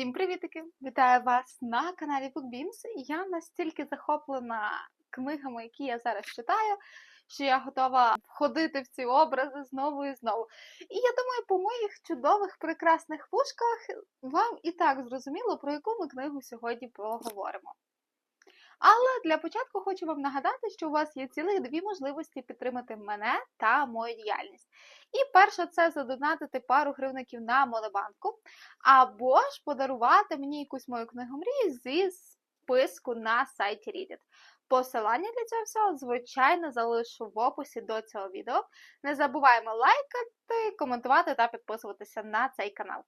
Всім привітики! Вітаю вас на каналі BookBeams. Я настільки захоплена книгами, які я зараз читаю, що я готова входити в ці образи знову і знову. І я думаю, по моїх чудових прекрасних вушках вам і так зрозуміло, про яку ми книгу сьогодні поговоримо. Але для початку хочу вам нагадати, що у вас є цілих дві можливості підтримати мене та мою діяльність. І перша це задонатити пару гривників на монобанку, або ж подарувати мені якусь мою книгу мрії зі списку на сайті Reddit. Посилання для цього всього, звичайно, залишу в описі до цього відео. Не забуваємо лайкати, коментувати та підписуватися на цей канал.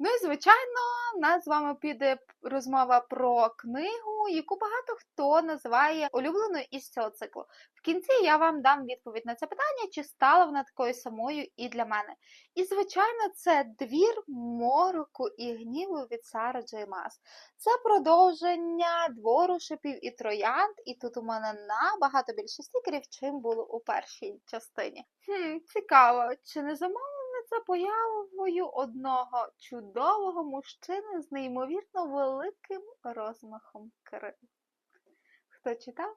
Ну і звичайно, у нас з вами піде розмова про книгу, яку багато хто називає улюбленою із цього циклу. В кінці я вам дам відповідь на це питання, чи стала вона такою самою і для мене. І, звичайно, це двір мороку і гніву від Сара Джей Мас. Це продовження двору шипів і троянд, і тут у мене набагато більше стікерів, чим було у першій частині. Хм, Цікаво, чи не замовлено це появою одного чудового мужчини з неймовірно великим розмахом крил. Хто читав,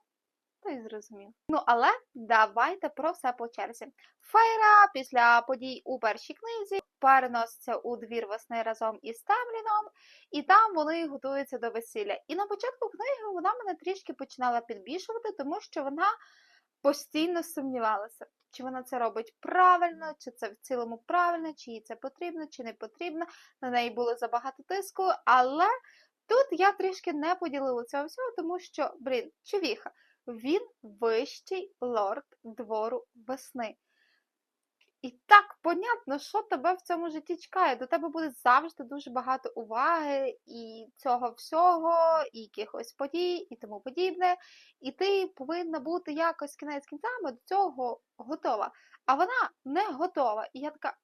той зрозумів. Ну, але давайте про все по черзі. Фейра після подій у першій книзі переноситься у двір весни разом із Темліном, і там вони готуються до весілля. І на початку книги вона мене трішки починала підбільшувати, тому що вона постійно сумнівалася, чи вона це робить правильно, чи це в цілому правильно, чи їй це потрібно, чи не потрібно. На неї було забагато тиску, але тут я трішки не поділила цього всього, тому що, блін, човіха, він вищий лорд двору весни. І так понятно, що тебе в цьому житті чекає. До тебе буде завжди дуже багато уваги і цього всього, і якихось подій, і тому подібне. І ти повинна бути якось кінець кінцями до цього готова. А вона не готова. І я така.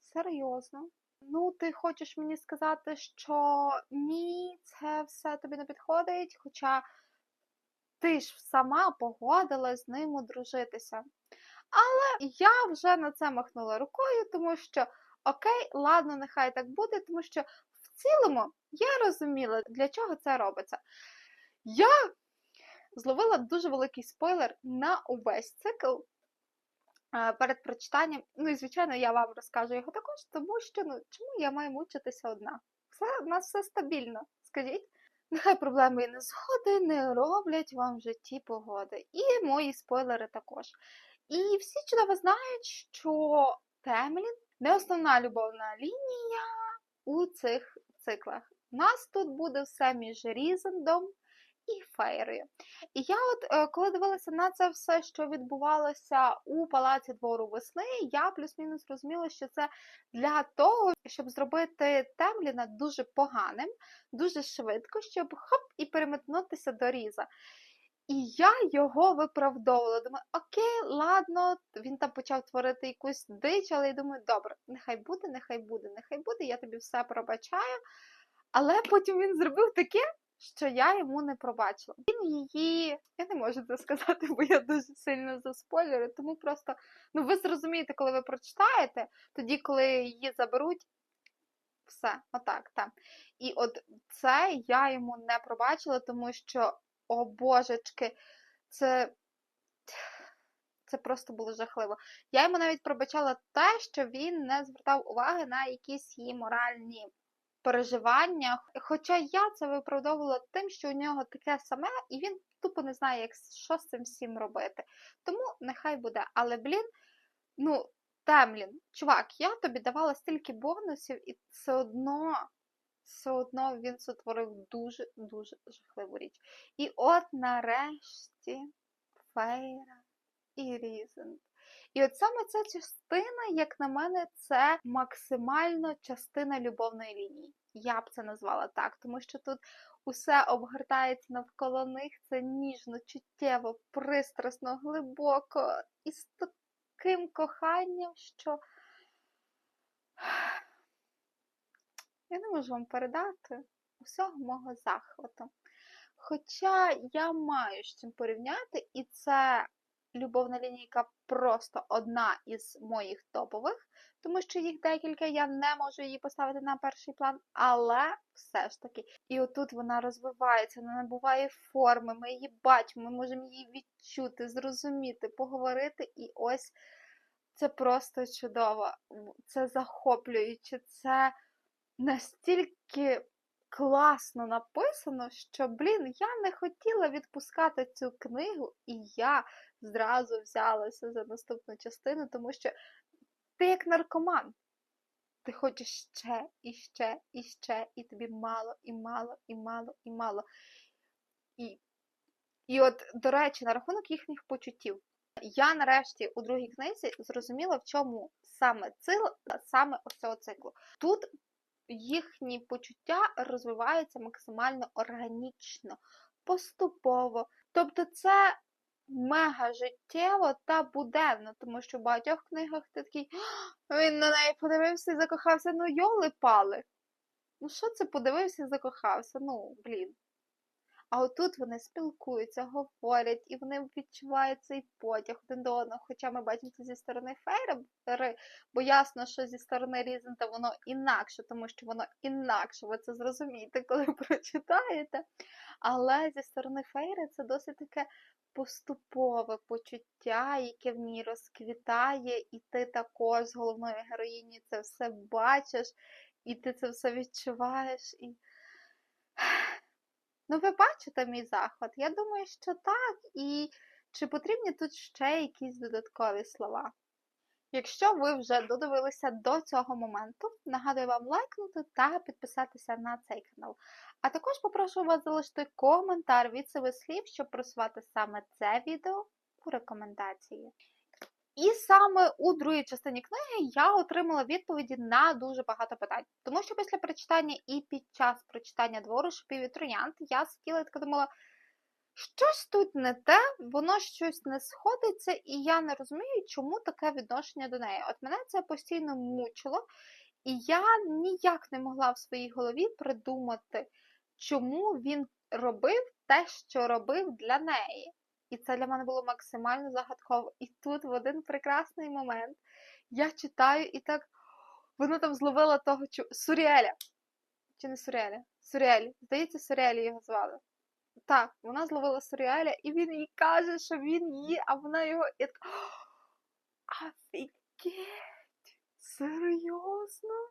Серйозно? Ну, ти хочеш мені сказати, що ні, це все тобі не підходить, хоча ти ж сама погодилась з ним одружитися. Але я вже на це махнула рукою, тому що окей, ладно, нехай так буде, тому що в цілому я розуміла, для чого це робиться. Я зловила дуже великий спойлер на увесь цикл перед прочитанням. Ну і, звичайно, я вам розкажу його також, тому що ну, чому я маю мучитися одна? Все, у нас все стабільно, скажіть. Нехай проблеми і незгоди не роблять вам в житті погоди. І мої спойлери також. І всі чудово знають, що Темлін не основна любовна лінія у цих циклах. У нас тут буде все між Різендом і Фейрою. І я, от, е, коли дивилася на це все, що відбувалося у палаці двору весни, я плюс-мінус розуміла, що це для того, щоб зробити Темліна дуже поганим, дуже швидко, щоб хоп і переметнутися до Різа. І я його виправдовувала. Думаю, окей, ладно, він там почав творити якусь дич, але я думаю, добре, нехай буде, нехай буде, нехай буде, я тобі все пробачаю. Але потім він зробив таке, що я йому не пробачила. Він її, я не можу це сказати, бо я дуже сильно заспойлерю, тому просто, ну ви зрозумієте, коли ви прочитаєте, тоді, коли її заберуть. Все, отак, так. І от це я йому не пробачила, тому що о божечки, це це просто було жахливо. Я йому навіть пробачала те, що він не звертав уваги на якісь її моральні переживання. Хоча я це виправдовувала тим, що у нього таке саме, і він тупо не знає, як, що з цим всім робити. Тому нехай буде. Але, блін, ну, Темлін, чувак, я тобі давала стільки бонусів, і все одно все одно він сотворив дуже-дуже жахливу річ. І от нарешті Фейра і Різент. І от саме ця частина, як на мене, це максимально частина любовної лінії. Я б це назвала так, тому що тут усе обгортається навколо них, це ніжно, чуттєво, пристрасно, глибоко і з таким коханням, що. Я не можу вам передати усього мого захвату. Хоча я маю з чим порівняти, і це любовна лінійка просто одна із моїх топових, тому що їх декілька, я не можу її поставити на перший план, але все ж таки. І отут вона розвивається, вона набуває форми, ми її бачимо, ми можемо її відчути, зрозуміти, поговорити, і ось це просто чудово, це захоплююче, це настільки класно написано, що, блін, я не хотіла відпускати цю книгу, і я зразу взялася за наступну частину, тому що ти як наркоман. Ти хочеш ще, і ще, і ще, і тобі мало, і мало, і мало, і мало. І, і от, до речі, на рахунок їхніх почуттів. Я нарешті у другій книзі зрозуміла, в чому саме цил, саме ось цього циклу. Тут їхні почуття розвиваються максимально органічно, поступово. Тобто це мега життєво та буденно, тому що в багатьох книгах ти такий він на неї подивився і закохався, ну йоли пали. Ну, що це подивився і закохався? Ну, блін. А отут вони спілкуються, говорять, і вони відчувають цей потяг один до одного. Хоча ми бачимо це зі сторони Фейри, бо ясно, що зі сторони Різента воно інакше, тому що воно інакше, ви це зрозумієте, коли прочитаєте. Але зі сторони Фейри це досить таке поступове почуття, яке в ній розквітає, і ти також з головною героїні це все бачиш, і ти це все відчуваєш. і... Ну, ви бачите мій захват? Я думаю, що так. І чи потрібні тут ще якісь додаткові слова? Якщо ви вже додивилися до цього моменту, нагадую вам лайкнути та підписатися на цей канал. А також попрошу вас залишити коментар від себе слів, щоб просувати саме це відео у рекомендації. І саме у другій частині книги я отримала відповіді на дуже багато питань. Тому що після прочитання і під час прочитання двору шипів і троянд я сиділа і така думала, щось тут не те, воно щось не сходиться, і я не розумію, чому таке відношення до неї. От мене це постійно мучило, і я ніяк не могла в своїй голові придумати, чому він робив те, що робив для неї. І це для мене було максимально загадково. І тут в один прекрасний момент я читаю і так вона там зловила того чу... Суріеля. Чи не Суріеля? Суріель. Здається, Суріелі його звали. Так, вона зловила Суріеля, і він їй каже, що він її, а вона його і така. Офігеть! Серйозно?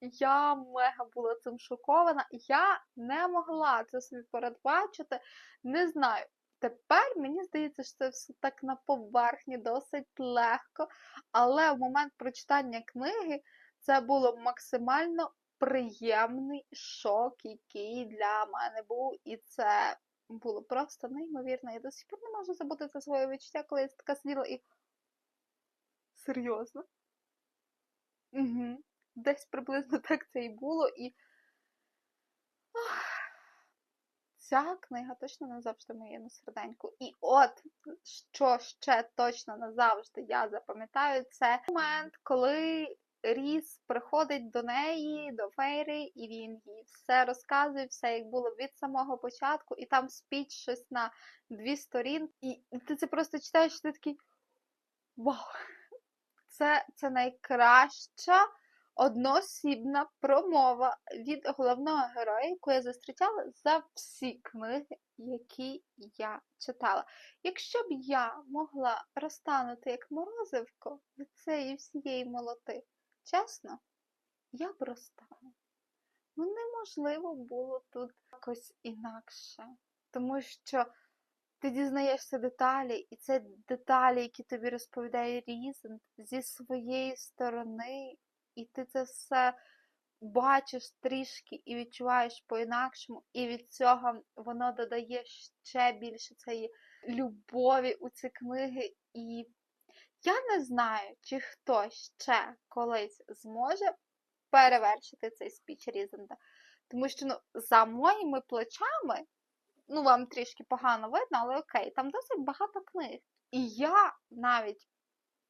Я мега була цим шокована. Я не могла це собі передбачити. Не знаю. Тепер мені здається, що це все так на поверхні, досить легко, але в момент прочитання книги це було максимально приємний шок, який для мене був, і це було просто неймовірно. Я до сих пор не можу забути це своє відчуття, коли я така сиділа і. Серйозно? Угу. Десь приблизно так це і було, і. Ця книга точно назавжди моє на серденьку. І от що ще точно назавжди я запам'ятаю, це момент, коли Ріс приходить до неї, до Фейри, і він їй все розказує, все як було від самого початку, і там спіч щось на дві сторінки, і ти це просто читаєш, і ти такий вау! Це, Це найкраща одноосібна промова від головного героя, яку я зустрічала за всі книги, які я читала. Якщо б я могла розтанути як морозивко від цієї всієї молоти, чесно, я б розтала. Ну, неможливо було тут якось інакше. Тому що ти дізнаєшся деталі, і це деталі, які тобі розповідає Різен зі своєї сторони, і ти це все бачиш трішки і відчуваєш по-інакшому, і від цього воно додає ще більше цієї любові у ці книги. І я не знаю, чи хтось ще колись зможе перевершити цей спіч Різенда. Тому що ну, за моїми плечами, ну вам трішки погано видно, але окей, там досить багато книг. І я навіть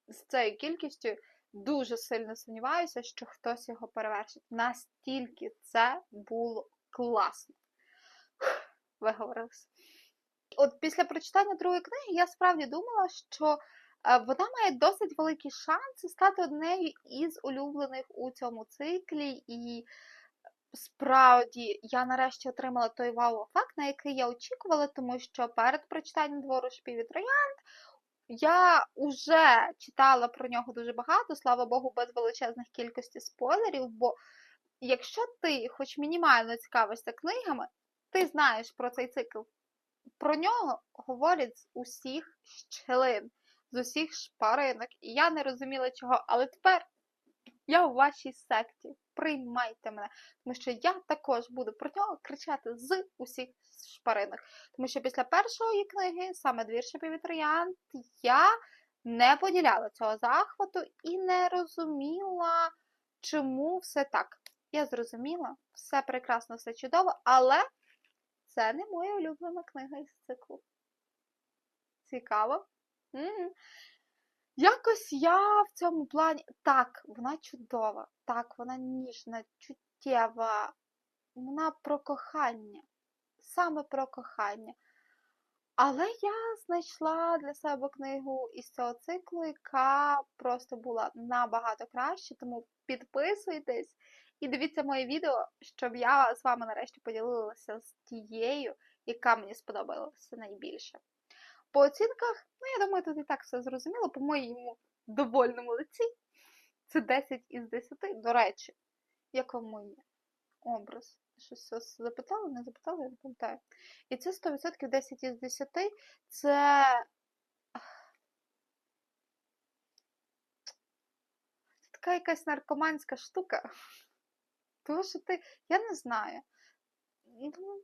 з цією кількістю дуже сильно сумніваюся, що хтось його перевершить. Настільки це було класно. Виговорилася. От після прочитання другої книги я справді думала, що Е, Вона має досить великі шанси стати однією із улюблених у цьому циклі, і справді я нарешті отримала той вау-ефект, на який я очікувала, тому що перед прочитанням двору шпів і троянд я вже читала про нього дуже багато, слава Богу, без величезних кількості спойлерів, бо якщо ти хоч мінімально цікавишся книгами, ти знаєш про цей цикл. Про нього говорять з усіх щелин, з усіх шпаринок. І я не розуміла чого, але тепер я у вашій секті. Приймайте мене, тому що я також буду про нього кричати з усіх шпаринок. Тому що після першої книги, саме двір шипів я не поділяла цього захвату і не розуміла, чому все так. Я зрозуміла, все прекрасно, все чудово, але це не моя улюблена книга із циклу. Цікаво. М. Якось я в цьому плані. Так, вона чудова, так, вона ніжна, чуттєва, вона про кохання, саме про кохання. Але я знайшла для себе книгу із цього циклу, яка просто була набагато краще, тому підписуйтесь і дивіться моє відео, щоб я з вами нарешті поділилася з тією, яка мені сподобалася найбільше. По оцінках, ну я думаю, тут і так все зрозуміло, по моєму довольному лиці. Це 10 із 10. До речі, як вам мій образ? Щось запитали, не запитали, я не пам'ятаю. І це 100% 10 із 10. Це. Це така якась наркоманська штука. Тому що ти, я не знаю. Ну,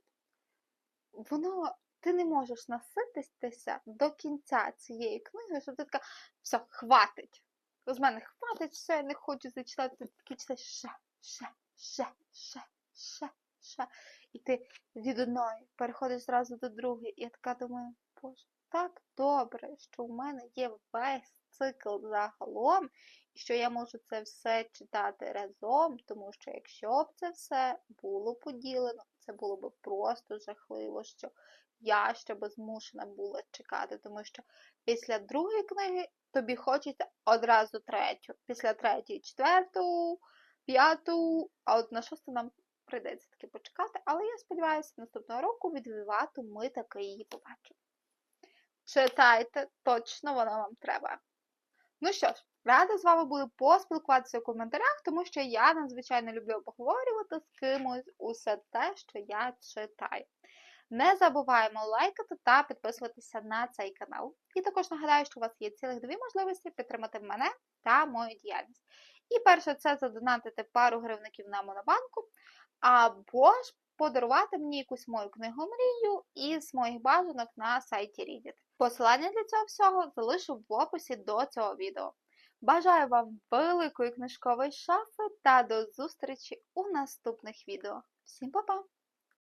воно, ти не можеш насититися до кінця цієї книги, щоб ти така, все, хватить. З мене хватить, все, я не хочу зачитати, ти такий читаєш ще, ще, ще, ще, ще, ще. І ти від одної переходиш зразу до другої, і я така думаю, боже, так добре, що в мене є весь цикл загалом, і що я можу це все читати разом, тому що якщо б це все було поділено, це було б просто жахливо, що я ще би змушена була чекати, тому що після другої книги тобі хочеться одразу третю, після третьої четверту, п'яту, а от на шосту нам прийдеться таки почекати, але я сподіваюся, наступного року від ми таки її побачимо. Читайте, точно воно вам треба. Ну що ж, рада з вами буду поспілкуватися у коментарях, тому що я надзвичайно люблю обговорювати з кимось усе те, що я читаю. Не забуваємо лайкати та підписуватися на цей канал. І також нагадаю, що у вас є цілих дві можливості підтримати мене та мою діяльність. І перше, це задонатити пару гривників на монобанку, або ж подарувати мені якусь мою книгу мрію із моїх бажанок на сайті Reddit. Посилання для цього всього залишу в описі до цього відео. Бажаю вам великої книжкової шафи та до зустрічі у наступних відео. Всім па-па!